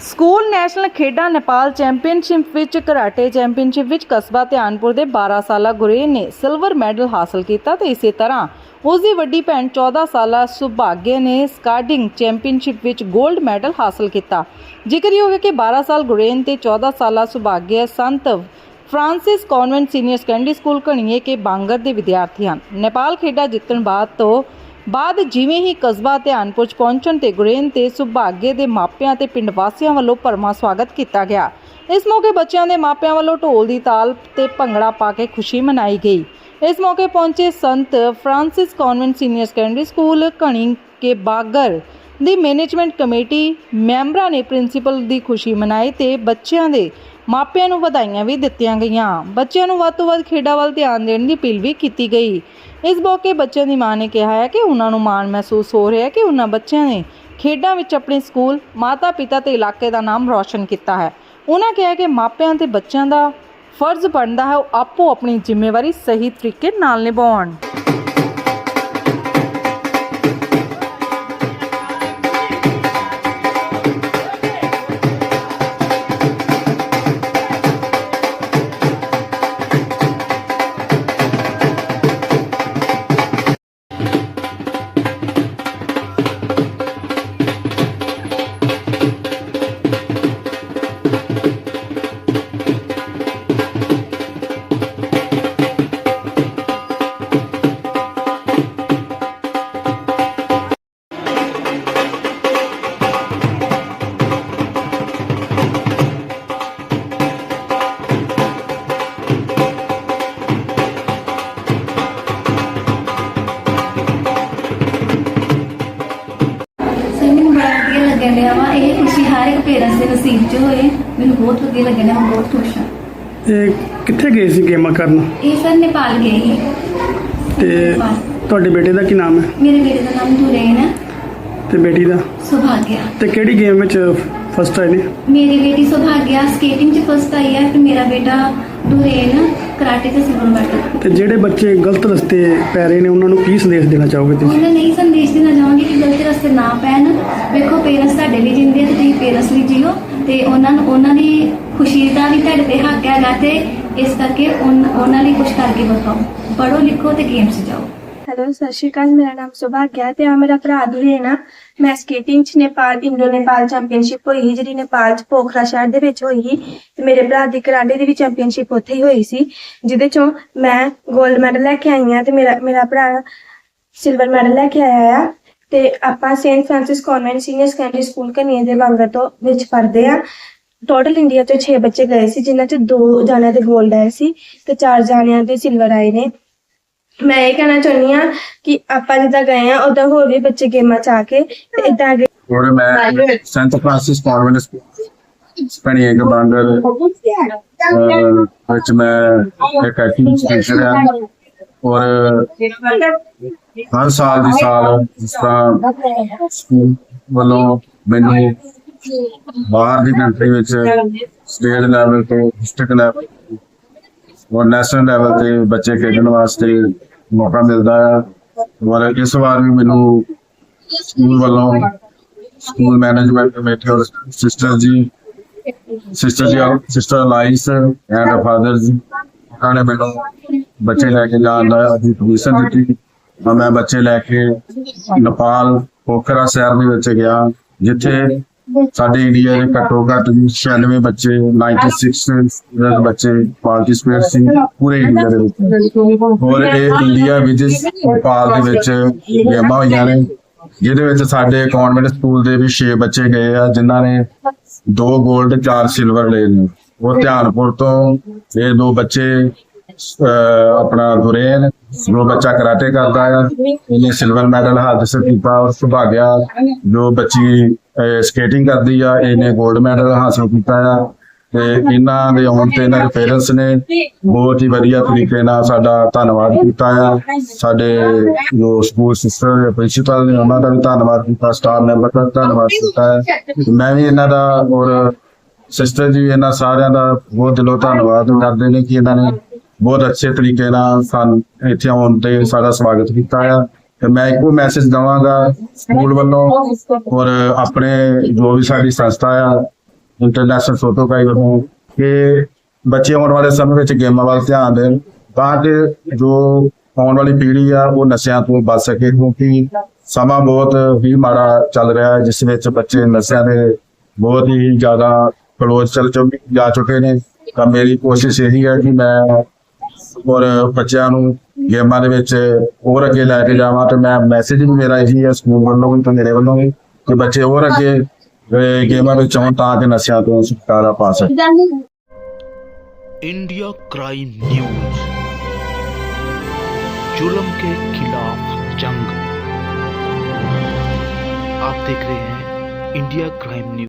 School national ਖੇਡਾਂ Nepal championship ਵਿੱਚ karate championship ਵਿੱਚ ਕਸਬਾ ਧਿਆਨਪੁਰ ਦੇ 12 ਸਾਲਾ ਗੁਰੇਨ ਨੇ ਸਿਲਵਰ ਮੈਡਲ ਹਾਸਲ ਕੀਤਾ ਤੇ ਇਸੇ ਤਰ੍ਹਾਂ ਉਸ ਦੀ ਵੱਡੀ ਭੈਣ 14 ਸਾਲਾ ਸੁਭਾਗਯ ਨੇ ਸਕਾਡਿੰਗ ਚੈਂਪੀਅਨਸ਼ਿਪ ਵਿੱਚ 골ਡ ਮੈਡਲ ਹਾਸਲ ਕੀਤਾ। ਜ਼ਿਕਰਯੋਗ ਹੈ ਕਿ 12 ਸਾਲ ਗੁਰੇਨ ਤੇ 14 ਸਾਲਾ ਸੁਭਾਗਯ ਸੰਤ Francis convent senior secondary school Ghaniye Ke Bangar ਦੇ ਵਿਦਿਆਰਥੀ ਹਨ। ਨੇਪਾਲ ਖੇਡਾਂ ਜਿੱਤਣ ਬਾਅਦ ਤੋਂ ਬਾਅਦ ਜਿਵੇਂ ਹੀ ਕਸਬਾ ਧਿਆਨਪੁਰ ਪਹੁੰਚਣ ਤੇ ਗੁਰੇਨ ਤੇ ਸੁਭਾਗੇ ਦੇ ਮਾਪਿਆਂ ਤੇ ਪਿੰਡ ਵਾਸੀਆਂ ਵੱਲੋਂ ਭਰਮਾ ਸਵਾਗਤ ਕੀਤਾ ਗਿਆ। ਇਸ ਮੌਕੇ ਬੱਚਿਆਂ ਦੇ ਮਾਪਿਆਂ ਵੱਲੋਂ ਢੋਲ ਦੀ ਤਾਲ ਤੇ ਭੰਗੜਾ ਪਾ ਕੇ ਖੁਸ਼ੀ ਮਨਾਈ ਗਈ। ਇਸ ਮੌਕੇ ਪਹੁੰਚੇ ਸੰਤ Francis convent senior secondary school Ghani Ke Bagar ਦੀ ਮੈਨੇਜਮੈਂਟ ਕਮੇਟੀ ਮੈਂਬਰਾਂ ਨੇ ਪ੍ਰਿੰਸੀਪਲ ਦੀ ਖੁਸ਼ੀ ਮਨਾਈ ਤੇ ਬੱਚਿਆਂ ਦੇ ਮਾਪਿਆਂ ਨੂੰ ਵਧਾਈਆਂ ਵੀ ਦਿੱਤੀਆਂ ਗਈਆਂ। ਬੱਚਿਆਂ ਨੂੰ ਵੱਧ ਤੋਂ ਵੱਧ ਖੇਡਾਂ ਵੱਲ ਧਿਆਨ ਦੇਣ ਦੀ ਅਪੀਲ ਵੀ ਕੀਤੀ ਗਈ। ਇਸ ਮੌਕੇ ਬੱਚਿਆਂ ਦੀ ਮਾਂ ਨੇ ਕਿਹਾ ਹੈ ਕਿ ਉਹਨਾਂ ਨੂੰ ਮਾਣ ਮਹਿਸੂਸ ਹੋ ਰਿਹਾ ਹੈ ਕਿ ਉਹਨਾਂ ਬੱਚਿਆਂ ਨੇ ਖੇਡਾਂ ਵਿੱਚ ਆਪਣੇ ਸਕੂਲ, ਮਾਤਾ-ਪਿਤਾ ਤੇ ਇਲਾਕੇ ਦਾ ਨਾਮ ਰੌਸ਼ਨ ਕੀਤਾ ਹੈ। ਉਹਨਾਂ ਕਿਹਾ ਕਿ ਮਾਪਿਆਂ ਤੇ ਬੱਚਿਆਂ ਦਾ ਫਰਜ਼ ਬਣਦਾ ਹੈ ਉਹ ਆਪੋ ਆਪਣੀ ਜ਼ਿੰਮੇਵਾਰੀ ਸਹੀ ਤਰੀਕੇ ਨਾਲ ਨਿਭਾਉਣ। ਲੱਗਣ ਡਿਆ ਵਾ ਇਹ ਖੁਸ਼ੀ ਹਰ ਇੱਕ ਪੇਰੈਂਟਸ ਦੇ ਨਸੀਬ 'ਚ ਹੋਏ ਮੈਨੂੰ ਬਹੁਤ ਵਧੀਆ ਲੱਗਣ ਡਿਆ ਮੈਂ ਬਹੁਤ ਖੁਸ਼ ਹਾਂ। ਇਹ ਕਿੱਥੇ ਗਏ ਸੀ ਗੇਮਾਂ ਕਰਨ? ਇਹ ਸਰ ਨੇਪਾਲ ਗਏ ਸੀ। ਤੇ ਨੇਪਾਲ। ਤੁਹਾਡੇ ਬੇਟੇ ਦਾ ਕੀ ਨਾਮ ਹੈ? ਮੇਰੇ ਬੇਟੇ ਦਾ ਨਾਮ ਦੁਰੇਨ ਹੈ। ਤੇ ਬੇਟੀ ਦਾ? ਸੁਭਾਗਿਆ। ਤੇ ਕਿਹੜੀ ਗੇਮ ਵਿੱਚ ਫਸਟ ਆਏ ਨੇ? ਮੇਰੀ ਬੇਟੀ ਸੁਭਾਗਿਆ ਸਕੇਟਿੰਗ 'ਚ ਫਸਟ ਆਈ ਹੈ ਤੇ ਮੇਰਾ ਬੇਟਾ ਦੁਰੇਨ ਮੈਡਲ ਤੇ ਜਿਹੜੇ ਬੱਚੇ ਗਲਤ ਰਸਤੇ ਪੈ ਰਹੇ ਨੇ ਉਹਨਾਂ ਨੂੰ ਕੀ ਸੰਦੇਸ਼ ਦੇਣਾ ਚਾਹੋਗੇ ਤੁਸੀਂ? ਉਹਨਾਂ ਨਹੀਂ ਸੰਦੇਸ਼ ਦੇਣਾ ਚਾਹਾਂਗੀ ਕਿ ਗਲਤ ਰਸਤੇ ਨਾ ਪੈਣ। ਵੇਖੋ ਪੇਰੈਂਟਸ ਤੁਹਾਡੇ ਲਈ ਜਿੰਦੇ ਆ ਤੇ ਤੁਸੀਂ ਪੇਰੈਂਟਸ ਲਈ ਜੀਓ ਤੇ ਉਹਨਾਂ ਨੂੰ ਉਹਨਾਂ ਦੀ ਖੁਸ਼ੀ ਦਾ ਵੀ ਤੁਹਾਡੇ ਤੇ ਹੱਕ ਹੈਗਾ ਤੇ ਇਸ ਕਰਕੇ ਉਨ- ਉਹਨਾਂ ਲਈ ਕੁਝ ਕਰਕੇ ਬਤਾਓ ਪੜੋ ਲਿਖੋ ਤੇ ਗੇਮਸ ਜਾਓ। ਹੈਲੋ, ਸਤਿ ਸ਼੍ਰੀ ਅਕਾਲ, ਮੇਰਾ ਨਾਮ ਸੁਭਾਗਿਆ ਤੇ ਆ ਮੇਰਾ ਭਰਾ ਦੁਰੇਨ ਆ ਮੈਂ ਸਕੇਟਿੰਗ ਚ ਨੇਪਾਲ ਇੰਡੋ ਨੇਪਾਲ ਚੈਂਪੀਅਨਸ਼ਿਪ ਹੋਈ ਸੀ, ਜਿਹੜੀ ਨੇਪਾਲ ਚ ਪੋਖਰਾ ਸ਼ਹਿਰ ਦੇ ਵਿੱਚ ਹੋਈ ਸੀ ਤੇ ਮੇਰੇ ਭਰਾ ਦੀ ਕਰਾਂਡੇ ਦੀ ਵੀ ਚੈਂਪੀਅਨਸ਼ਿਪ ਉੱਥੇ ਹੀ ਹੋਈ ਸੀ, ਜਿਹਦੇ ਚੋਂ ਮੈਂ 골ਡ ਮੈਡਲ ਲੈ ਕੇ ਆਈ ਆ ਤੇ ਮੇਰਾ ਮੇਰਾ ਭਰਾ ਸਿਲਵਰ ਮੈਡਲ ਲੈ ਕੇ ਆਇਆ ਆ। ਤੇ ਆਪਾਂ saint Francis convent senior secondary school Kaniye ਦੇ ਬੰਗਰ ਤੋਂ ਵਿੱਚ ਪੜ੍ਹਦੇ ਆ ਟੋਟਲ ਇੰਡੀਆ ਤੋਂ 6 ਬੱਚੇ ਗਏ ਸੀ, ਜਿਨ੍ਹਾਂ ਚ ਦੋ ਜਾਣਿਆਂ ਦੇ 골ਡ ਆਏ ਸੀ ਤੇ ਚਾਰ ਜਾਣਿਆਂ ਦੇ ਸਿਲਵਰ ਆਏ ਨੇ। ਮੈਂ ਇਹ ਕਹਿਣਾ ਚਾਹੁੰਦੀ ਆ ਕਿ ਆਪਾਂ ਜਿੱਦਾਂ ਗਏ ਆ ਉਦਾਂ ਹੋਰ ਵੀ ਬੱਚੇ ਗੇਮਾਂ ਚ ਕੇ ਇਦਾਂ ਅੱਗੇ ਹੋਰ ਮੈਂ ਸੈਂਟਾ ਫ੍ਰਾਂਸਿਸ ਕਾਨਵੈਂਟ ਸਪੈਨੀ ਇੱਕ ਬਾਂਡਰ ਵਿੱਚ ਮੈਂ ਇੱਕ ਐਕਟਿੰਗ ਸਪੈਸ਼ਲ ਆ ਔਰ ਹਰ ਸਾਲ ਦੀ ਸਾਲ ਜਿਸ ਤਰ੍ਹਾਂ ਸਕੂਲ ਵੱਲੋਂ ਮੈਨੂੰ ਬਾਹਰ ਦੀ ਕੰਟਰੀ ਵਿੱਚ ਸਟੇਟ ਲੈਵਲ ਤੋਂ ਡਿਸਟ੍ਰਿਕਟ ਲੈਵਲ ਔਰ ਨੈਸ਼ਨਲ ਲੈਵਲ ਤੇ ਬੱਚੇ ਖੇਡਣ ਵਾਸਤੇ ਮੌਕਾ ਮਿਲਦਾ ਹੈ ਔਰ ਇਸ ਵਾਰ ਵੀ ਮੈਨੂੰ ਸਕੂਲ ਵੱਲੋਂ ਸਕੂਲ ਮੈਨੇਜਮੈਂਟ ਕਮੇਟੀ ਔਰ sister ji sister ji sister Alice and father ji, ਉਹਨਾਂ ਨੇ ਮੈਨੂੰ ਬੱਚੇ ਲੈ ਕੇ ਜਾਣ ਦਾ ਪਰਮਿਸ਼ਨ ਦਿੱਤੀ। ਤਾਂ ਮੈਂ ਬੱਚੇ ਲੈ ਕੇ ਨੇਪਾਲ, ਪੋਖਰਾ ਸ਼ਹਿਰ ਦੇ ਵਿੱਚ ਗਿਆ, ਜਿੱਥੇ ਸਾਡੇ ਇੰਡੀਆ ਦੇ ਘੱਟੋ ਘੱਟ 96 ਬੱਚੇ 96 ਬੱਚੇ ਪਾਰਟਿਸਪੇਟ ਸੀ ਪੂਰੇ ਇੰਡੀਆ ਦੇ ਵਿੱਚ। ਔਰ ਇਹ ਇੰਡੀਆ ਵਿੱਚ ਨੇਪਾਲ ਦੇ ਵਿੱਚ ਗੇਮਾਂ ਹੋਈਆਂ ਨੇ ਜਿਹਦੇ ਵਿੱਚ ਸਾਡੇ ਕਨਵੈਂਟ ਸਕੂਲ ਦੇ ਵੀ 6 ਬੱਚੇ ਗਏ ਆ ਜਿਨ੍ਹਾਂ ਨੇ ਦੋ 골ਡ ਚਾਰ ਸਿਲਵਰ ਲਏ ਨੇ। ਉਹ ਧਿਆਨਪੁਰ ਤੋਂ ਇਹ ਦੋ ਬੱਚੇ ਆਪਣਾ ਦੁਰੇਨ ਜੋ ਬੱਚਾ ਕਰਾਟੇ ਕਰਦਾ ਆ ਇਹਨੇ ਸਿਲਵਰ ਮੈਡਲ ਹਾਸਲ ਕੀਤਾ ਔਰ ਸੁਭਾਗਿਆ ਜੋ ਬੱਚੀ ਸਕੇਟਿੰਗ ਕਰਦੀ ਆ, ਇਹਨੇ 골ਡ ਮੈਡਲ ਹਾਸਲ ਕੀਤਾ ਆ ਤੇ ਇਹਨਾਂ ਦੇ ਆਉਣ ਤੇ ਇਹਨਾਂ ਦੇ ਪੇਰੈਂਟਸ ਨੇ ਬਹੁਤ ਹੀ ਵਧੀਆ ਤਰੀਕੇ ਨਾਲ ਸਾਡਾ ਧੰਨਵਾਦ ਕੀਤਾ ਆ। ਸਾਡੇ ਜੋ ਸਕੂਲ ਸਿਸਟਰ ਪ੍ਰਿੰਸੀਪਲ ਨੇ, ਉਹਨਾਂ ਦਾ ਵੀ ਧੰਨਵਾਦ ਕੀਤਾ ਸਟਾਫ ਮੈਂਬਰ ਦਾ ਧੰਨਵਾਦ ਕੀਤਾ ਹੈ ਮੈਂ ਵੀ ਇਹਨਾਂ ਦਾ ਔਰ ਸਿਸਟਰ ਜੀ ਇਹਨਾਂ ਸਾਰਿਆਂ ਦਾ ਬਹੁਤ ਦਿਲੋਂ ਧੰਨਵਾਦ ਕਰਦੇ ਨੇ ਕਿ ਇਹਨਾਂ ਨੇ ਬਹੁਤ ਅੱਛੇ ਤਰੀਕੇ ਨਾਲ ਸਾਨੂੰ ਇੱਥੇ ਆਉਣ ਤੇ ਸਾਡਾ ਸਵਾਗਤ ਕੀਤਾ ਆ। ਤੇ ਮੈਂ ਇੱਕੋ ਮੈਸੇਜ ਦਵਾਂਗਾ ਸਕੂਲ ਵੱਲੋਂ ਔਰ ਆਪਣੇ ਜੋ ਵੀ ਸਾਡੀ ਸੰਸਥਾ ਆ ਇੰਟਰਨੈਸ਼ਨਲ ਫੋਟੋ ਕਾਈ ਵੱਲੋਂ, ਕਿ ਬੱਚੇ ਆਉਣ ਵਾਲੇ ਸਮੇਂ ਵਿੱਚ ਗੇਮਾਂ ਵੱਲ ਧਿਆਨ ਦੇਣ, ਤਾਂ ਕਿ ਜੋ ਆਉਣ ਵਾਲੀ ਪੀੜ੍ਹੀ ਆ, ਉਹ ਨਸ਼ਿਆਂ ਤੋਂ ਬਚ ਸਕੇ, ਕਿਉਂਕਿ ਸਮਾਂ ਬਹੁਤ ਹੀ ਮਾੜਾ ਚੱਲ ਰਿਹਾ ਹੈ, ਜਿਸ ਵਿੱਚ ਬੱਚੇ ਨਸ਼ਿਆਂ ਦੇ ਬਹੁਤ ਹੀ ਜ਼ਿਆਦਾ ਕਲੋਜ਼ ਚੱਲ ਚੁੱਕੇ ਜਾ ਚੁੱਕੇ ਨੇ। ਤਾਂ ਮੇਰੀ ਕੋਸ਼ਿਸ਼ ਇਹੀ ਹੈ ਕਿ ਮੈਂ ਔਰ ਬੱਚਿਆਂ ਨੂੰ ਗੇਮਾਂ ਦੇ ਵਿੱਚ ਹੋਰ ਅੱਗੇ ਲੈ ਕੇ ਜਾਵਾਂ ਤੇ ਮੈਂ ਮੈਸੇਜ ਵੀ ਮੇਰਾ ਇਹੀ ਹੈ ਸਕੂਲ ਵੱਲੋਂ ਵੀ ਤੇ ਮੇਰੇ ਵੱਲੋਂ ਵੀ ਕਿ ਬੱਚੇ ਹੋਰ ਅੱਗੇ ਅਹ, ਗੇਮਾਂ ਵਿੱਚ ਆਉਣ ਤਾਂ ਕਿ ਨਸ਼ਿਆਂ ਤੋਂ ਛੁਟਕਾਰਾ ਪਾ ਸਕਣ इंडिया क्राइम न्यूज जुल्म के खिलाफ जंग आप देख रहे हैं इंडिया क्राइम न्यूज